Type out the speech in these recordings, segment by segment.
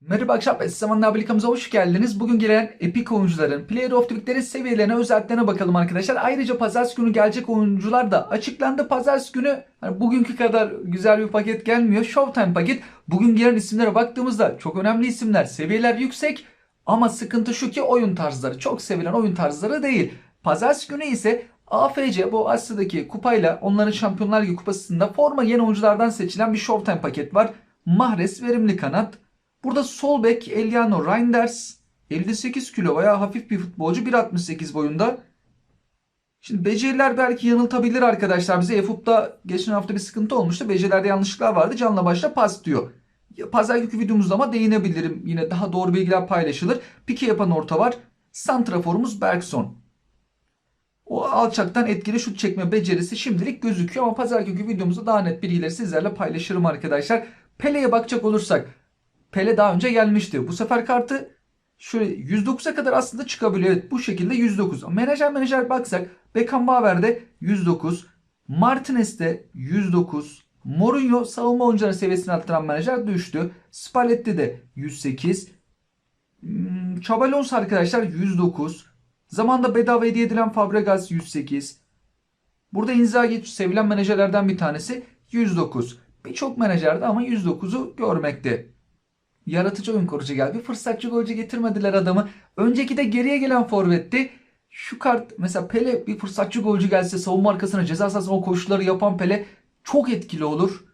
Merhaba akşam ve zamanla Abilikamıza hoş geldiniz. Bugün gelen epik oyuncuların Player of the Week'lerin seviyelerine, özelliklerine bakalım arkadaşlar. Ayrıca pazartesi günü gelecek oyuncular da açıklandı. Pazartesi günü hani bugünkü kadar güzel bir paket gelmiyor. Showtime paket. Bugün gelen isimlere baktığımızda çok önemli isimler. Seviyeler yüksek ama sıkıntı şu ki oyun tarzları. Çok sevilen oyun tarzları değil. Pazartesi günü ise AFC bu Asya'daki kupayla onların Şampiyonlar Ligi kupasında forma yeni oyunculardan seçilen bir Showtime paket var. Mahrez verimli kanat. Burada sol bek Eliano Reinders 58 kilo veya hafif bir futbolcu 1.68 boyunda. Şimdi beceriler belki yanıltabilir arkadaşlar. Bize EFUP'ta geçen hafta bir sıkıntı olmuştu. Becerilerde yanlışlıklar vardı. Canla başla pas diyor. Pazar günkü videomuzda ama değinebilirim. Yine daha doğru bilgiler paylaşılır. Pike yapan orta var. Santraforumuz Bergson. O alçaktan etkili şut çekme becerisi şimdilik gözüküyor ama pazar günkü videomuzda daha net bilgileri sizlerle paylaşırım arkadaşlar. Pele'ye bakacak olursak Pele daha önce gelmişti. Bu sefer kartı şöyle 109'a kadar aslında çıkabiliyor. Evet bu şekilde 109. Menajer menajer baksak Beckenbauer'de 109. Martinez'de 109. Mourinho savunma oyuncuları seviyesini arttıran menajer düştü. Spalletti de 108. Hmm, Chabalons arkadaşlar 109. Zamanda bedava hediye edilen Fabregas 108. Burada Inzaghi sevilen menajerlerden bir tanesi 109. Birçok menajerde ama 109'u görmekte. Yaratıcı oyun kurucu geldi. Bir fırsatçı golcü getirmediler adamı. Önceki de geriye gelen forvetti. Şu kart mesela Pele bir fırsatçı golcü gelse savunma arkasına ceza sahasına o koşuları yapan Pele çok etkili olur.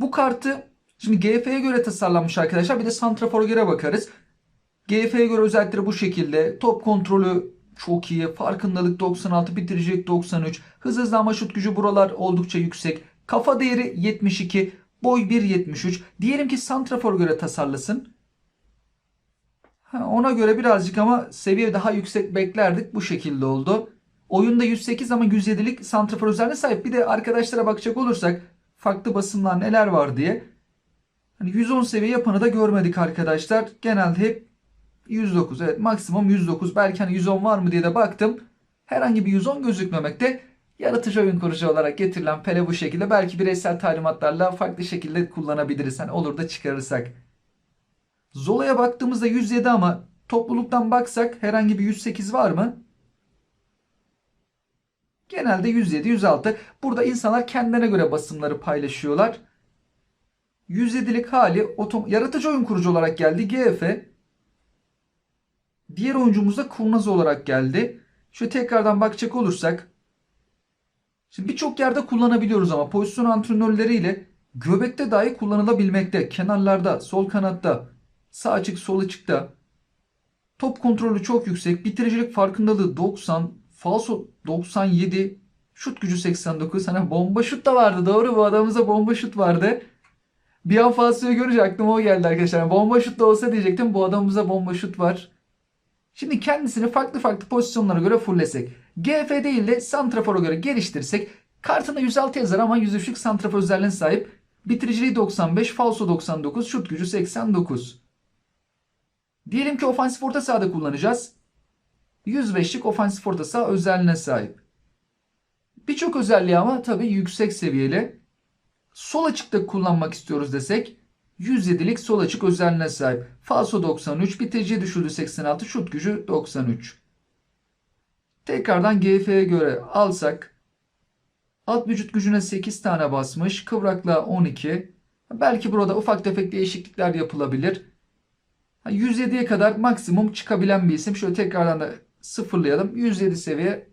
Bu kartı şimdi GF'ye göre tasarlanmış arkadaşlar. Bir de Santrafor'a göre bakarız. GF'ye göre özellikleri bu şekilde. Top kontrolü çok iyi. Farkındalık 96, bitiricilik 93. Hız hızlanma şut gücü buralar oldukça yüksek. Kafa değeri 72. Boy 1.73. Diyelim ki Santrafor göre tasarlasın. Ona göre birazcık ama seviye daha yüksek beklerdik. Bu şekilde oldu. Oyunda 108 ama 107'lik Santrafor özelliğine sahip. Bir de arkadaşlara bakacak olursak farklı basımlar neler var diye. Hani 110 seviye yapanı da görmedik arkadaşlar. Genelde hep 109. Evet maksimum 109. Belki hani 110 var mı diye de baktım. Herhangi bir 110 gözükmemekte. Yaratıcı oyun kurucu olarak getirilen Pele bu şekilde. Belki bireysel talimatlarla farklı şekilde kullanabiliriz. Hani olur da çıkarırsak. Zola'ya baktığımızda 107 ama topluluktan baksak herhangi bir 108 var mı? Genelde 107, 106. Burada insanlar kendilerine göre basımları paylaşıyorlar. 107'lik hali yaratıcı oyun kurucu olarak geldi. GF. Diğer oyuncumuz da kurnaz olarak geldi. Şöyle tekrardan bakacak olursak Şimdi birçok yerde kullanabiliyoruz ama pozisyon antrenörleriyle göbekte dahi kullanılabilmekte. Kenarlarda, sol kanatta, sağ açık, sol açıkta. Top kontrolü çok yüksek. Bitiricilik farkındalığı 90. Falso 97. Şut gücü 89. Hani bomba şut da vardı. Doğru bu adamımıza bomba şut vardı. Bir an falsoyu görünce aklıma o geldi arkadaşlar. Bomba şut da olsa diyecektim. Bu adamımıza bomba şut var. Şimdi kendisini farklı farklı pozisyonlara göre fullesek. GF değil de Santrafor'a göre geliştirsek kartında 106 yazar ama 103'lük Santrafor özelliğine sahip. Bitiriciliği 95, falso 99, şut gücü 89. Diyelim ki ofansif orta sahada kullanacağız. 105'lik ofansif orta saha özelliğine sahip. Birçok özelliği ama tabii yüksek seviyeli. Sol açıkta kullanmak istiyoruz desek 107'lik sol açık özelliğine sahip. Falso 93, bitirici düşürdü 86, şut gücü 93. Tekrardan GF'ye göre alsak alt vücut gücüne 8 tane basmış. Kıvraklığa 12. Belki burada ufak tefek değişiklikler yapılabilir. 107'ye kadar maksimum çıkabilen bir isim. Şöyle tekrardan da sıfırlayalım. 107 seviye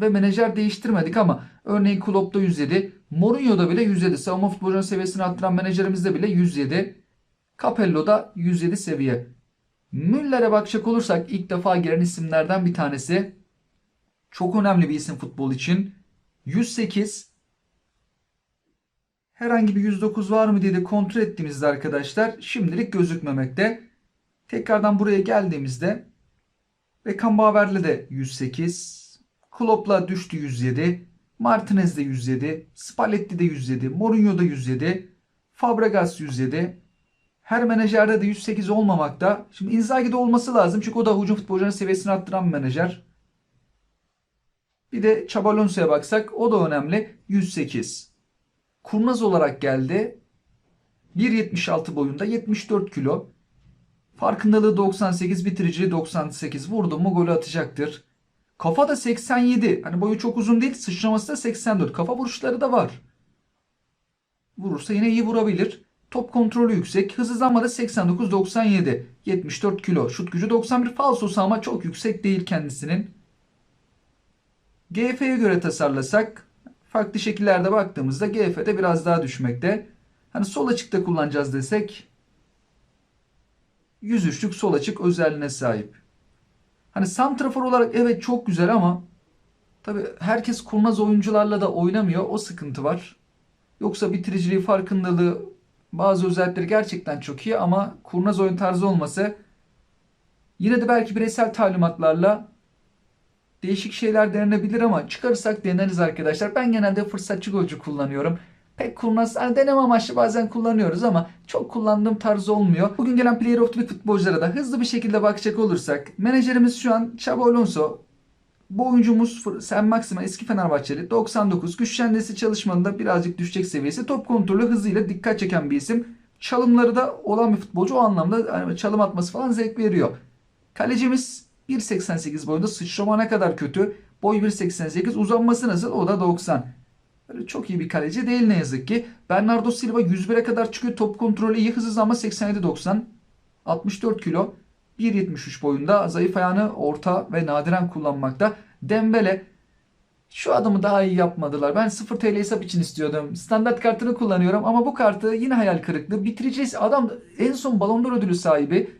ve menajer değiştirmedik ama örneğin Klopp'ta 107, Mourinho'da bile 107. Savunma futbolcunun seviyesini arttıran menajerimizde bile 107. Capello'da 107 seviye. Müller'e bakacak olursak ilk defa gelen isimlerden bir tanesi. Çok önemli bir isim futbol için. 108. Herhangi bir 109 var mı diye de kontrol ettiğimizde arkadaşlar şimdilik gözükmemekte. Tekrardan buraya geldiğimizde Beckenbauer'le de 108. Klopp'la düştü 107. Martinez de 107. Spalletti de 107. Mourinho da 107. Fabregas 107. Her menajerde de 108 olmamakta. Şimdi Inzaghi'de olması lazım. Çünkü o da hücum futbolcuların seviyesini arttıran bir menajer. Bir de Chabalonso'ya baksak o da önemli. 108. Kurnaz olarak geldi. 1.76 boyunda 74 kilo. Farkındalığı 98, bitiriciliği 98. Vurdu mu golü atacaktır. Kafa da 87. Hani boyu çok uzun değil. Sıçraması da 84. Kafa vuruşları da var. Vurursa yine iyi vurabilir. Top kontrolü yüksek. Hız hızlanma da 89-97. 74 kilo. Şut gücü 91. Falsosu ama çok yüksek değil kendisinin. GF'ye göre tasarlasak farklı şekillerde baktığımızda GF'de biraz daha düşmekte. Hani sol açıkta kullanacağız desek 103'lük sol açık özelliğine sahip. Hani santrafor olarak evet çok güzel ama tabi herkes kurnaz oyuncularla da oynamıyor. O sıkıntı var. Yoksa bitiriciliği, farkındalığı, bazı özellikleri gerçekten çok iyi ama kurnaz oyun tarzı olması yine de belki bireysel talimatlarla değişik şeyler denenebilir ama çıkarırsak deneriz arkadaşlar. Ben genelde fırsatçı golcü kullanıyorum. Pek kurnaz, hani deneme amaçlı bazen kullanıyoruz ama çok kullandığım tarz olmuyor. Bugün gelen Player of the Week futbolculara da hızlı bir şekilde bakacak olursak menajerimiz şu an Xabi Alonso. Bu oyuncumuz Sen Maxima eski Fenerbahçeli 99 güç şendesi çalışmalarında birazcık düşecek seviyesi top kontrolü hızıyla dikkat çeken bir isim. Çalımları da olan bir futbolcu o anlamda hani çalım atması falan zevk veriyor. Kalecimiz 1.88 boyunda sıçrama ne kadar kötü. Boy 1.88 uzanması nasıl o da 90. Böyle çok iyi bir kaleci değil ne yazık ki. Bernardo Silva 101'e kadar çıkıyor. Top kontrolü iyi hız hızlanma 87-90. 64 kilo. 1.73 boyunda zayıf ayağını orta ve nadiren kullanmakta. Dembele şu adımı daha iyi yapmadılar. Ben 0 TL hesap için istiyordum. Standart kartını kullanıyorum ama bu kartı yine hayal kırıklığı. Bitireceğiz. Adam en son Ballon d'Or ödülü sahibi.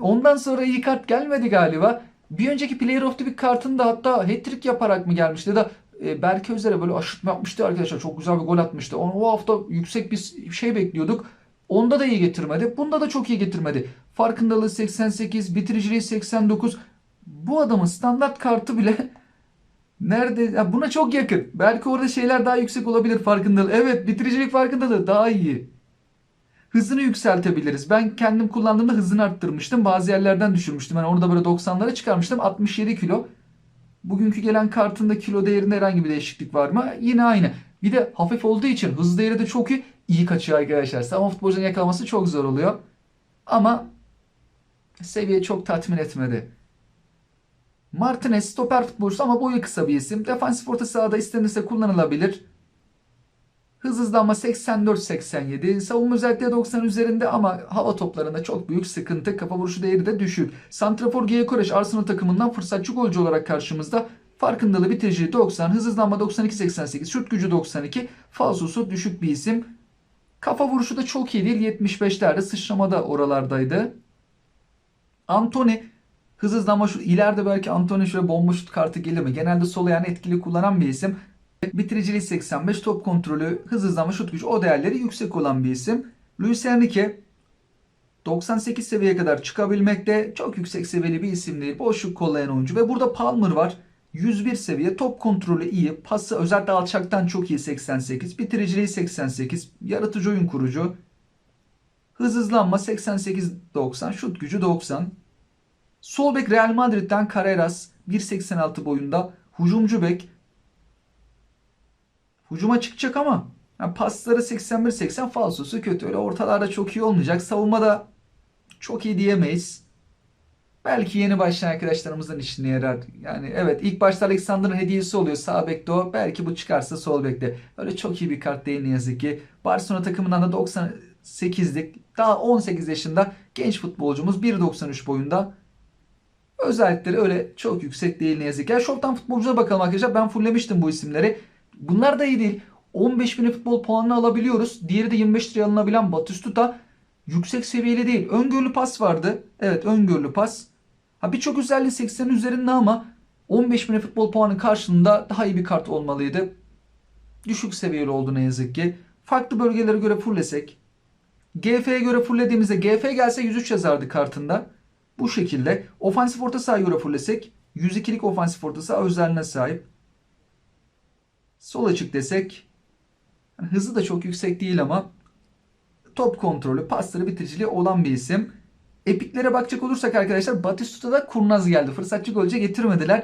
Ondan sonra iyi kart gelmedi galiba. Bir önceki Player of the Week kartında hatta hat-trick yaparak mı gelmişti ya da e, Berke Özer'e böyle aşırtma yapmıştı arkadaşlar. Çok güzel bir gol atmıştı. O, o hafta yüksek bir şey bekliyorduk. Onda da iyi getirmedi. Bunda da çok iyi getirmedi. Farkındalığı 88, bitiriciliği 89. Bu adamın standart kartı bile nerede? Ya buna çok yakın. Belki orada şeyler daha yüksek olabilir farkındalığı. Evet bitiricilik farkındalığı daha iyi. Hızını yükseltebiliriz. Ben kendim kullandığımda hızını arttırmıştım. Bazı yerlerden düşürmüştüm. Yani orada böyle 90'lara çıkarmıştım. 67 kilo. Bugünkü gelen kartında kilo değerinde herhangi bir değişiklik var mı? Yine aynı. Bir de hafif olduğu için hız değeri de çok iyi. İyi kaçıyor arkadaşlar. Savunma futbolcunun yakalaması çok zor oluyor. Ama seviye çok tatmin etmedi. Martinez stoper futbolcusu ama boyu kısa bir isim. Defansif orta sahada istenirse kullanılabilir. Hız hızlanma 84-87. Savunma özellikle 90 üzerinde ama hava toplarında çok büyük sıkıntı. Kafa vuruşu değeri de düşük. Santrafor Gyökeres Arsenal takımından fırsatçı golcü olarak karşımızda. Farkındalığı bitiriciliği 90, hız hızlanma 92-88, şut gücü 92, falsosu düşük bir isim. Kafa vuruşu da çok iyi değil. 75'lerde sıçramada oralardaydı. Anthony hız hızlanma şu ileride belki Anthony şöyle bomba şut kartı gelir mi? Genelde sol ayağını etkili kullanan bir isim. Bitiriciliği 85, top kontrolü, hız hızlanma, şut gücü o değerleri yüksek olan bir isim. Luis Enrique 98 seviyeye kadar çıkabilmekte. Çok yüksek seviyeli bir isim değil. Boşluk kollayan oyuncu. Ve burada Palmer var. 101 seviye. Top kontrolü iyi. Pası özellikle alçaktan çok iyi 88. Bitiriciliği 88. Yaratıcı oyun kurucu. Hız hızlanma 88-90. Şut gücü 90. Sol bek Real Madrid'den Carreras 1.86 boyunda. Hucumcu bek Hucuma çıkacak ama yani pasları 81-80 falsosu kötü. Öyle ortalarda çok iyi olmayacak. Savunmada çok iyi diyemeyiz. Belki yeni başlayan arkadaşlarımızın işine yarar. Yani evet ilk başta Alexander'ın hediyesi oluyor. Sağ bekte o. Belki bu çıkarsa sol bekte. Öyle çok iyi bir kart değil ne yazık ki. Barcelona takımından da 98'lik daha 18 yaşında genç futbolcumuz 1.93 boyunda. Özellikleri öyle çok yüksek değil ne yazık ki. Yani Shop'tan futbolculara bakalım arkadaşlar. Ben fulllemiştim bu isimleri. Bunlar da iyi değil. 15 bin futbol puanını alabiliyoruz. Diğeri de 25 liraya alınabilen Batistuta yüksek seviyeli değil. Öngörülü pas vardı. Evet öngörülü pas. Ha birçok özelliği 80 üzerinde ama 15 bin futbol puanı karşılığında daha iyi bir kart olmalıydı. Düşük seviyeli oldu ne yazık ki. Farklı bölgelere göre fullesek. GF'ye göre fulllediğimizde GF gelse 103 yazardı kartında. Bu şekilde ofansif orta sahaya göre fullesek 102'lik ofansif orta saha özelliğine sahip. Sol açık desek yani hızı da çok yüksek değil ama top kontrolü, pasları bitiriciliği olan bir isim. Epiklere bakacak olursak arkadaşlar Batistuta'da kurnaz geldi. Fırsatçı golce getirmediler.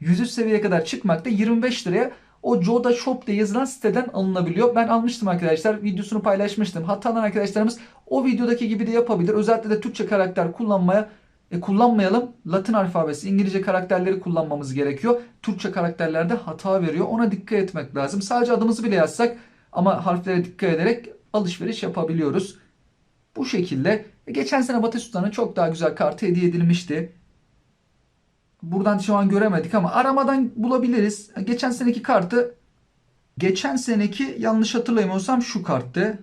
103 seviyeye kadar çıkmakta 25 liraya o Joda Shop diye yazılan siteden alınabiliyor. Ben almıştım arkadaşlar. Videosunu paylaşmıştım. Hatalan arkadaşlarımız o videodaki gibi de yapabilir. Özellikle de Türkçe karakter kullanmaya e, kullanmayalım. Latin alfabesi, İngilizce karakterleri kullanmamız gerekiyor. Türkçe karakterlerde hata veriyor. Ona dikkat etmek lazım. Sadece adımızı bile yazsak ama harflere dikkat ederek alışveriş yapabiliyoruz. Bu şekilde. E, Geçen sene Batistuta'nın çok daha güzel kartı hediye edilmişti. Buradan şu an göremedik ama aramadan bulabiliriz. E, Geçen seneki kartı geçen seneki yanlış hatırlamıyorsam şu karttı.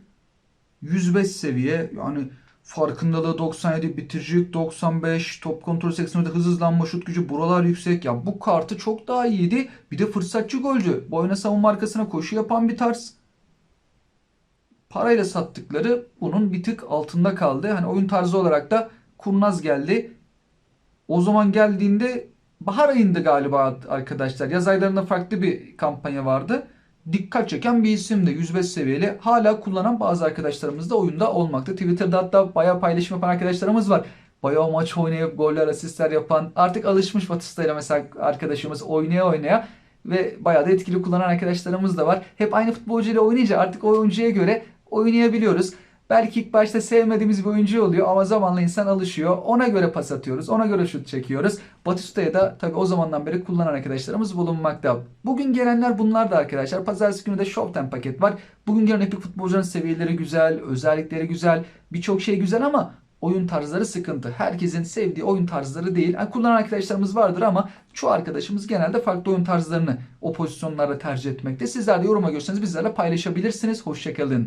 105 seviye yani farkındalığı 97, bitiricilik 95, top kontrolü 84, hız hızlanma, şut gücü buralar yüksek. Ya bu kartı çok daha iyiydi. Bir de fırsatçı golcü. Boyuna savunma arkasına koşu yapan bir tarz. Parayla sattıkları bunun bir tık altında kaldı. Hani oyun tarzı olarak da kurnaz geldi. O zaman geldiğinde bahar ayında galiba arkadaşlar. Yaz aylarında farklı bir kampanya vardı. Dikkat çeken bir isimdi. 105 seviyeli. Hala kullanan bazı arkadaşlarımız da oyunda olmakta. Twitter'da hatta bayağı paylaşım yapan arkadaşlarımız var. Bayağı maç oynayıp goller, asistler yapan artık alışmış Batista ile mesela arkadaşımız oynaya oynaya ve bayağı da etkili kullanan arkadaşlarımız da var. Hep aynı futbolcu ile oynayınca artık oyuncuya göre oynayabiliyoruz. Belki ilk başta sevmediğimiz bir oyuncu oluyor ama zamanla insan alışıyor. Ona göre pas atıyoruz. Ona göre şut çekiyoruz. Batista'ya da tabii o zamandan beri kullanan arkadaşlarımız bulunmakta. Bugün gelenler bunlar da arkadaşlar. Pazartesi günü de Showtime paket var. Bugün gelen epik futbolcuların seviyeleri güzel, özellikleri güzel, birçok şey güzel ama oyun tarzları sıkıntı. Herkesin sevdiği oyun tarzları değil. Yani kullanan arkadaşlarımız vardır ama çoğu arkadaşımız genelde farklı oyun tarzlarını o pozisyonlarda tercih etmekte. Sizler de yoruma görseniz bizlerle paylaşabilirsiniz. Hoşçakalın.